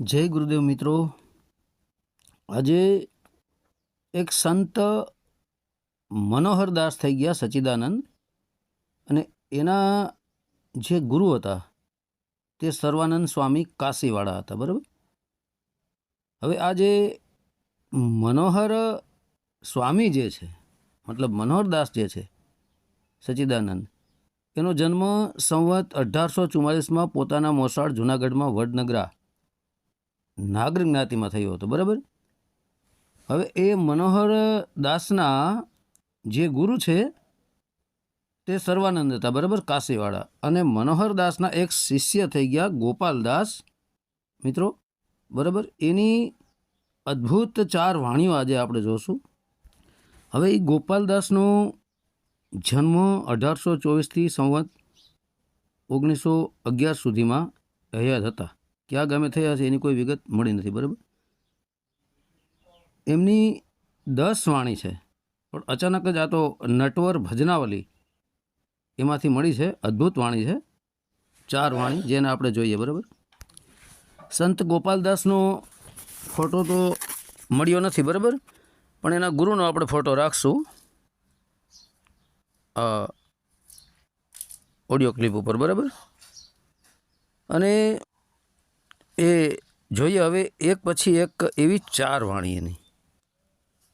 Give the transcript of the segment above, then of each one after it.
જય ગુરુદેવ મિત્રો. આજે એક સંત મનોહરદાસ થઈ ગયા સચ્ચિદાનંદ અને એના જે ગુરુ હતા તે સર્વાનંદ સ્વામી કાશીવાળા હતા, બરાબર? હવે આ જે મનોહર સ્વામી જે છે, મતલબ મનોહરદાસ જે છે સચ્ચિદાનંદ એનો જન્મ સંવત અઢારસો ચુમ્માલીસમાં પોતાના મોસાળ જૂનાગઢમાં વડનગરા નાગર જ્ઞાતિમાં થયો હતો, બરાબર? હવે એ મનોહર દાસના જે ગુરુ છે, તે સર્વાનંદ હતા, બરાબર? કાશીવાળા. અને મનોહર દાસના એક શિષ્ય થઈ ગયા ગોપાલદાસ મિત્રો, બરાબર? એની અદ્ભુત ચાર વાણીઓ આજે આપણે જોશું. હવે એ ગોપાલદાસનો જન્મ અઢારસો ચોવીસથી સંવત ઓગણીસો અગિયાર સુધીમાં હયાત હતા. કયા ગામે થયા છે એની કોઈ વિગત મળી નથી, બરાબર? એમની દસ વાણી છે, પણ અચાનક જ આ તો નટવર ભજનાવલી એમાંથી મળી છે, અદ્ભુત વાણી છે. ચાર વાણી જેને આપણે જોઈએ, બરાબર? સંત ગોપાલદાસનો ફોટો તો મળ્યો નથી, બરાબર? પણ એના ગુરુનો આપણે ફોટો રાખશું. ઓડિયો ક્લિપ ઉપર, બરાબર? અને એ જોઈએ હવે એક પછી એક એવી ચાર વાણી એની.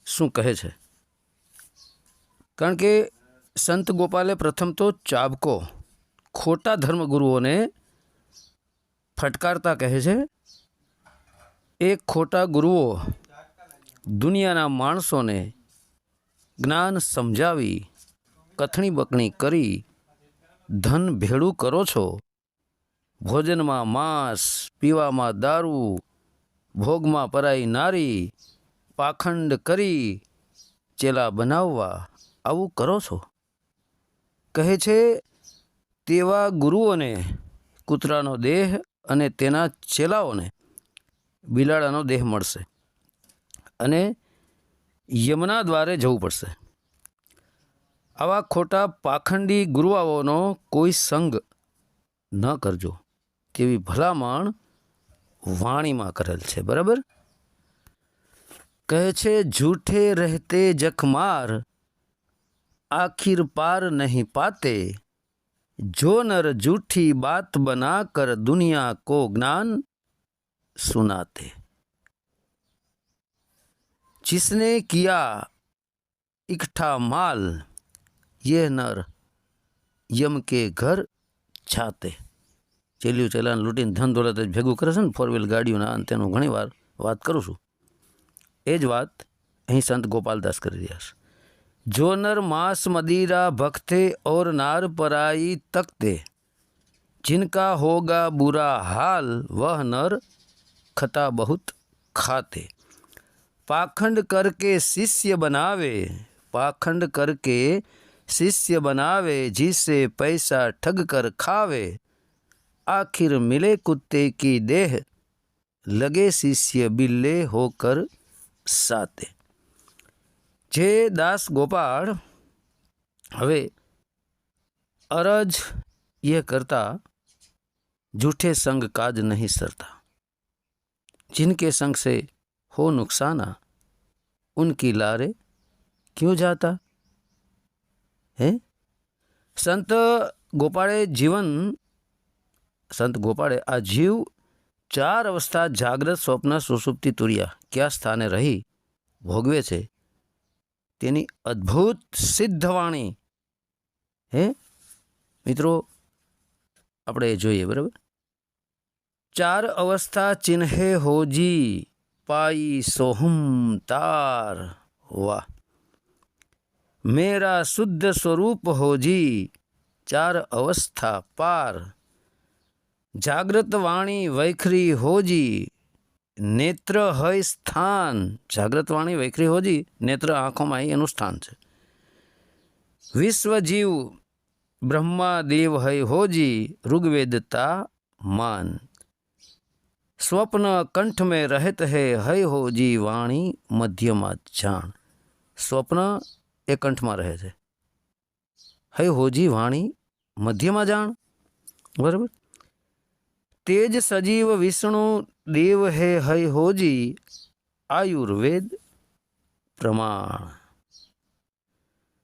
શું કહે છે? કારણ કે સંત ગોપાલે પ્રથમ તો ચાબકો ખોટા ધર્મગુરુઓને ફટકારતા કહે છે. એ ખોટા ગુરુઓ દુનિયાના માણસોને જ્ઞાન સમજાવી, કથણી બકણી કરી, ધન ભેળું કરો છો ભોજનમાં માંસ, પીવામાં દારૂ, ભોગમાં પરાઈ નારી, પાખંડ કરી, ચેલા બનાવવા. આવું કરો છો? કહે છે, તેવા ગુરુઓને, કૂતરાનો દેહ અને તેના ચેલાઓને બિલાડાનો દેહ મળશે અને યમના દ્વારે જવું પડશે. આવા ખોટા પાખંડી ગુરુઆઓનો કોઈ સંગ ન કરજો. તેવી ભલામણ વાણીમાં કરેલ છે બરાબર કહે છે જૂઠે રહેતે જખમાર આખિર પાર નહીં પાતે જો નર જૂઠી બાત બના કર દુનિયા કો જ્ઞાન सुनाते जिसने किया इकट्ठा माल ये नर યમ કે ઘર છાતે ચેલ્યું ચલાન લૂંટીને ધન દોલત જ ભેગું કરે છે ને ફોર વ્હીલ ગાડીઓના અને તેનું ઘણી વાર વાત કરું છું એ જ વાત અહીં સંત ગોપાલદાસ કરી રહ્યા છે જો નર માંસ મદિરા ભક્તે ઓર નાર પરાઈ તકતે जिनका होगा बुरा हाल वह नर खता बहुत खाते पाखंड करके शिष्य बनावे पाखंड करके शिष्य बनावे जिसे पैसा ठग कर खावे आखिर मिले कुत्ते की देह लगे शिष्य बिल्ले होकर साते જે દાસ ગોપાળ હવે અરજ ये करता झूठे संग काज नहीं सरता जिनके संग से हो नुकसाना उनकी लारे क्यों जाता હે સંત ગોપાળે જીવન સંત ગોપાળે આ જીવ ચાર અવસ્થા જાગ્રત સ્વપ્ન સુસુપ્તિ તુર્યા કયા સ્થાને રહી ભોગવે છે? તેની અદ્ભુત સિદ્ધવાણી. હે? મિત્રો, આપણે જોઈએ, બરાબર? ચાર અવસ્થા ચિહ્ને હોજી પાઈ સોહમ તાર. વાહ! મેરા શુદ્ધ સ્વરૂપ હોજી ચાર અવસ્થા પાર. જાગ્રત વાણી વૈખરી હોજી નેત્ર હય સ્થાન જાગ્રત વાણી વૈખરી હોજી નેત્ર આંખોમાં અહીં એનું સ્થાન છે વિશ્વજીવ બ્રહ્મા દેવ હૈ હોજી ऋग्वेदता मान સ્વપ્ન કંઠ में रहत है હૈ હોજી વાણી મધ્યમાં જાણ સ્વપ્ન એ કંઠમાં રહે છે હૈ હોજી વાણી મધ્યમાં જાણ બરાબર તેજ સજીવ વિષ્ણુ દેવ હે હૈ હોજી, આયુર્વેદ પ્રમાણ.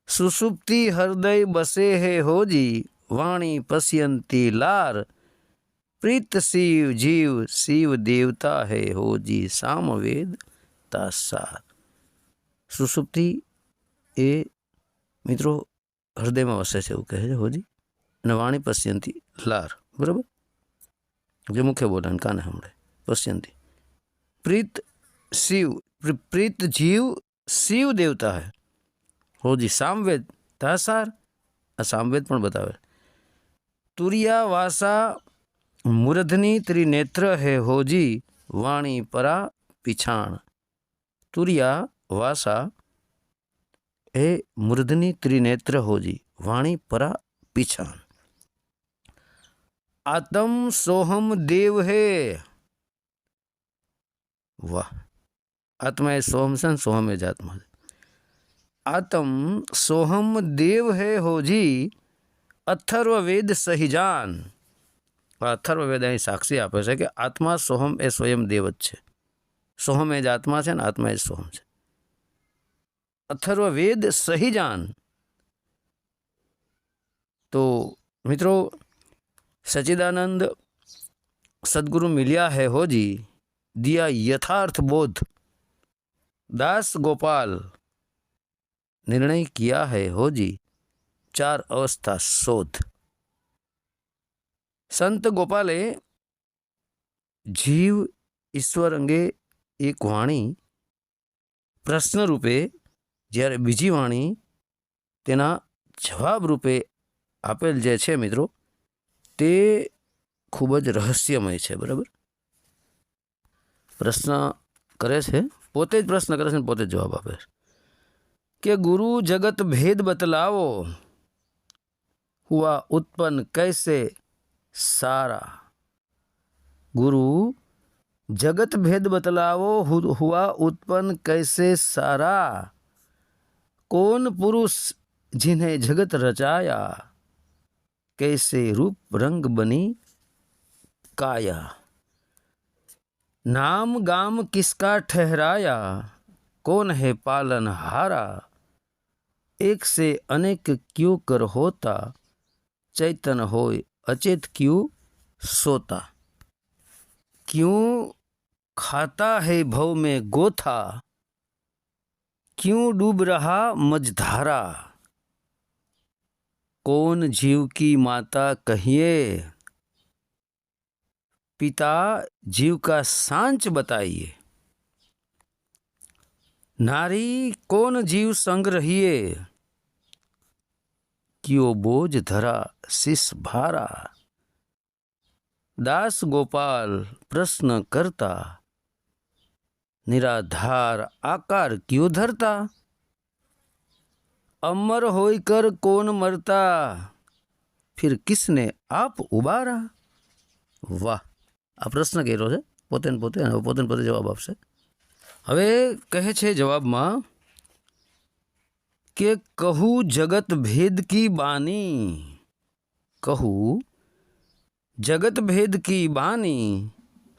સુસુપ્તિ હૃદય બસે હે હોજી, વાણી પશ્યંતી લાર. પ્રીત શિવ જીવ, શિવ દેવતા હે હોજી, સામવેદ તાસાર. સુસુપ્તિ એ મિત્રો હૃદયમાં વસે છે એવું કહે છે હોજી, અને વાણી પશ્યંતી લાર. બરાબર? જે મુખ્ય બોલાને કાને હમણે પશ્યંતી. પ્રીત શિવ, પ્રી- પ્રીત જીવ શિવ દેવતા હે. હોજી સામવેદ તાસાર, આ સામવેદ પણ બતાવે. તુરિયા વાસા મુરધની ત્રિનેત્ર હે હોજી વાણી પરા પિછાણ. તુરિયા વાસા હે મુરધની ત્રિનેત્ર હોજી વાણી પરા પીછાણ. આતમ સોહમ દેવ હે વાહ આત્મા એ સોહમ છે ને સોહમ એ જ આત્મા છે આતમ સોહમ દેવ હે હોજી અથર્વ વેદ સહિજાન આ અથર્વ વેદ અહીં સાક્ષી આપે છે કે આત્મા સોહમ એ સ્વયં દેવ જ છે સોહમ એ જ આત્મા છે ને આત્મા એ જ સોહમ છે અથર્વ વેદ સહિજાન તો મિત્રો સચિદાનંદ સદગુરુ મિલ્યા હે હોજી દિયા યથાર્થ બોધ દાસ ગોપાલ નિર્ણય કિયા હે હોજી ચાર અવસ્થા શોધ સંત ગોપાલે જીવ ઈશ્વર અંગે એક વાણી પ્રશ્ન રૂપે જ્યારે બીજી વાણી તેના જવાબ રૂપે આપેલ જે છે મિત્રો તે ખૂબ જ રહસ્યમય છે, બરાબર? પ્રશ્ન કરે છે, પોતે જ પ્રશ્ન કરે છે ને પોતે જ જવાબ આપે છે. કે ગુરુ જગત ભેદ બતલાવો, હુઆ ઉત્પન્ન કૈસે સારા? ગુરુ જગત ભેદ બતલાવો હુઆ ઉત્પન્ન કૈસે સારા? કોન પુરુષ જિને જગત રચાયા? कैसे रूप रंग बनी काया। नाम गाम किसका ठहराया, कौन है पालन हारा। एक से अनेक क्यों कर होता, चैतन होय अचेत क्यों सोता। क्यों खाता है भव में गोथा, क्यों डूब रहा मझधारा। कौन जीव की माता कहिए? पिता, जीव का सांच बताइए। नारी, कौन जीव संग रहिए? क्यों बोझ धरा शिष भारा। दास गोपाल प्रश्न करता, निराधार आकार क्यों धरता? अमर होकर कौन मरता फिर किसने आप उबारा વાહ આ પ્રશ્ન કર્યો છે પોતે ને પોતે અને હવે પોતે ને પોતે જવાબ આપશે હવે કહે છે જવાબમાં કે કહું જગત ભેદ કી બાની કહું જગત ભેદ કી બાની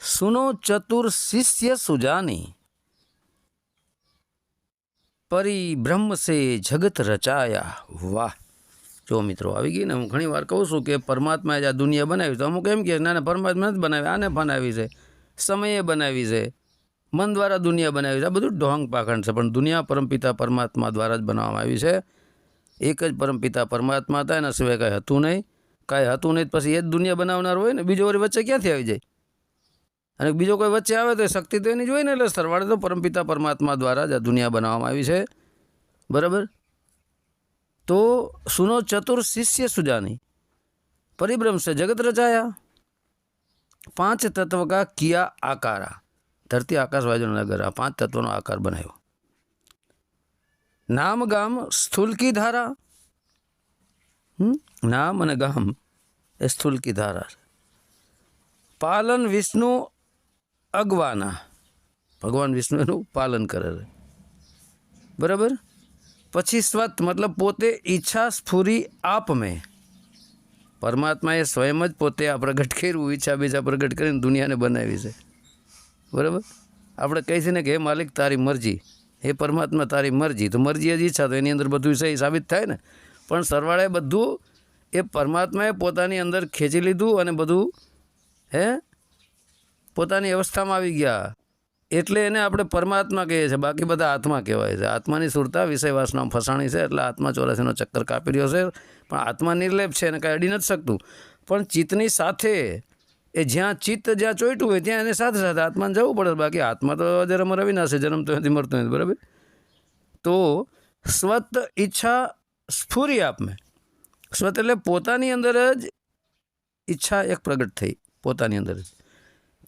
સુનો ચતુર શિષ્ય સુજાની પરિબ્રહ્મ સે જગત રચાયા. વાહ. જો મિત્રો, આવી ગઈ ને હું ઘણી વાર કહું છું કે પરમાત્માએ જ આ દુનિયા બનાવી તો અમુક એમ કે ના પરમાત્મા નથી બનાવી. આને બનાવી છે. સમયે બનાવી છે. મન દ્વારા દુનિયા બનાવી છે. આ બધું ઢોંગ પાખંડ છે. પણ દુનિયા પરમપિતા પરમાત્મા દ્વારા જ બનાવવામાં આવી છે. એક જ પરમપિતા પરમાત્મા હતા, એના સિવાય કાંઈ હતું નહીં. કાંઈ હતું નહીં પછી એ જ દુનિયા બનાવનાર હોય ને, બીજો વળી વચ્ચે ક્યાંથી આવી જાય? અને બીજો કોઈ વચ્ચે આવે તો એ શક્તિ તો એની જોઈને એટલે સરવાળે તો પરમપિતા પરમાત્મા દ્વારા જ આ દુનિયા બનાવવામાં આવી છે. બરાબર? તો સુનો ચતુર શિષ્ય સુજાની પરિભ્રમ જગત રચાયા. પાંચ તત્વ કા કિયા આકારા. ધરતી, આકાશ, વાયુ આ પાંચ તત્વનો આકાર બનાવ્યો. નામ, ગામ સ્થૂલકી ધારા. નામ અને ગામ એ સ્થૂલકી ધારા છે. પાલન, વિષ્ણુ અગવાના. ભગવાન વિષ્ણુનું પાલન કરે છે. બરાબર? પછી સ્વત, મતલબ પોતે ઈચ્છા સ્ફુરી આપ મેં પરમાત્માએ સ્વયં જ પોતે આ પ્રગટ કર્યું, ઈચ્છા બીજા પ્રગટ કરીને દુનિયાને બનાવી છે. બરાબર? આપણે છીએ ને કે, હે માલિક, તારી મરજી. હે પરમાત્મા, તારી મરજી. તો મરજી જ ઈચ્છા તો એની અંદર બધું સહી સાબિત થાય ને. પણ સરવાળે બધું એ પરમાત્માએ પોતાની અંદર ખેંચી લીધું અને બધું, હે પોતાની અવસ્થામાં આવી ગયા. એટલે એને આપણે પરમાત્મા કહીએ છીએ. બાકી બધા આત્મા કહેવાય છે. આત્માની સુરતા વિષય વાસનામાં ફસાણી છે, એટલે આત્મા ચોરાસીનો ચક્કર કાપી રહ્યો છે. પણ આત્મા નિર્લેપ છે, એને કાંઈ અડી નથી શકતું. પણ ચિત્તની સાથે, એ જ્યાં ચિત્ત જ્યાં ચોઈટું હોય, ત્યાં એને સાથે સાથે આત્માને જવું પડે. બાકી આત્મા તો જન્મ રવિનાશે જન્મ તો નથી મરતો નથી, બરાબર? તો સ્વત ઈચ્છા સ્ફૂરી આપમે. સ્વત એટલે પોતાની અંદર જ ઈચ્છા એક પ્રગટ થઈ, પોતાની અંદર જ.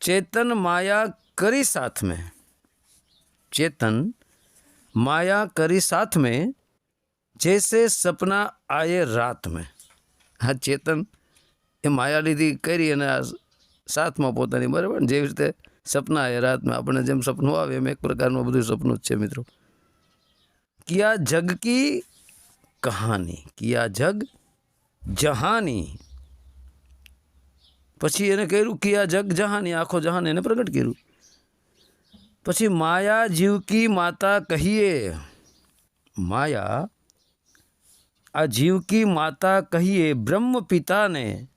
चेतन माया करी साथ में चेतन माया करी साथ में जैसे सपना आए रात में હા ચેતન એ માયા લીધી કરી અને આ સાથમાં પોતાની બરાબર ને જેવી રીતે સપના આવે રાતમાં આપણને જેમ સપનું આવે એમ એક પ્રકારનું બધું સપનું જ છે મિત્રો કિયા જગ કી કહાની કિયા જગ જહાની પછી એને કર્યું કે આ જગ જહાની આખો જહાન એને પ્રગટ કર્યું. પછી માયા જીવકી માતા કહીએ, માયા, આ જીવકી માતા કહીએ બ્રહ્મ પિતાને,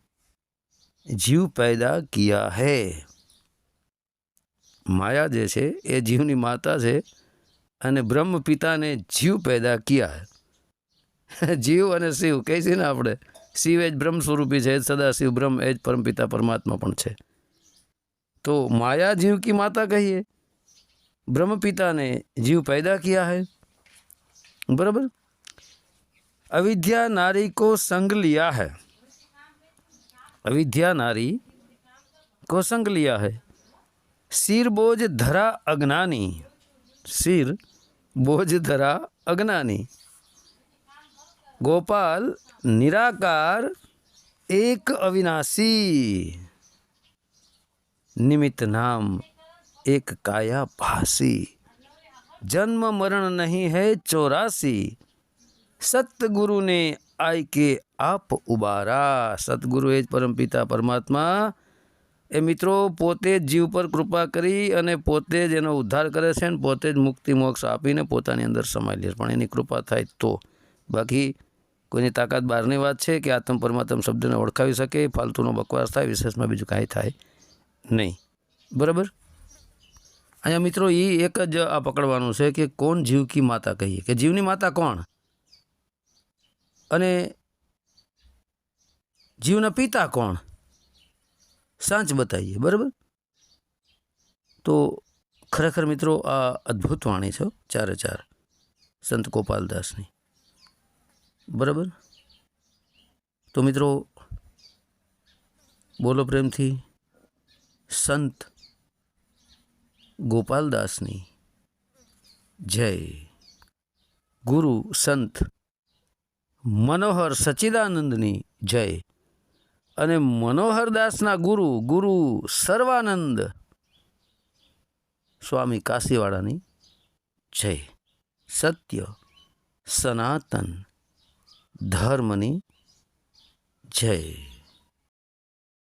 જીવ પેદા કિયા હૈ. માયા જે છે એ જીવની માતા છે અને બ્રહ્મ પિતાને જીવ પેદા કિયા જીવ અને શિવ કહે છે ને આપણે? શિવ એ જ બ્રહ્મ સ્વરૂપી છે એ જ સદા શિવ બ્રહ્મ એ જ પરમપિતા પરમાત્મા પણ છે તો માયા જીવ કી માતા કહીએ બ્રહ્મ પિતા ने जीव पैदा किया है बराबर अविद्या नारी को संग लिया है अविद्या नारी को संग लिया है सिर बोझ धरा अज्ञानी सिर बोझ धरा अज्ञानी गोपाल निराकार एक अविनाशी निमित्त नाम एक काया भासी जन्म मरण नहीं है चौरासी સતગુરુ ને આય કે આપ ઉબારા સતગુરુ એ જ પરમપિતા પરમાત્મા એ મિત્રો પોતે જ જીવ પર કૃપા કરી અને પોતે જ એનો ઉદ્ધાર કરે છે અને પોતે જ મુક્તિ મોક્ષ આપીને પોતાની અંદર સમાઈ લે છે પણ એની કૃપા થાય તો બાકી કોઈની તાકાત બહારની વાત છે કે આત્મ પરમાત્મ શબ્દને ઓળખાવી શકે, ફાલતુનો બકવાસ થાય, વિશેષમાં બીજું કાંઈ થાય નહીં. બરાબર? અહીંયા મિત્રો એ એક જ આ પકડવાનું છે કે કોણ જીવ કી માતા કહીએ? કે જીવની માતા કોણ? અને જીવના પિતા કોણ? સાંચ બતાવીએ બરાબર? તો ખરેખર મિત્રો આ અદ્ભુત વાણી છે ચારે ચાર, સંત ગોપાલદાસની. બરાબર? તો મિત્રો, બોલો પ્રેમથી, સંત ગોપાલદાસની જય. ગુરુ સંત મનોહર સચ્ચિદાનંદની જય. અને મનોહરદાસના ગુરુ ગુરુ સર્વાનંદ સ્વામી કાશીવાળાની જય. સત્ય સનાતન. ધર્મની જય.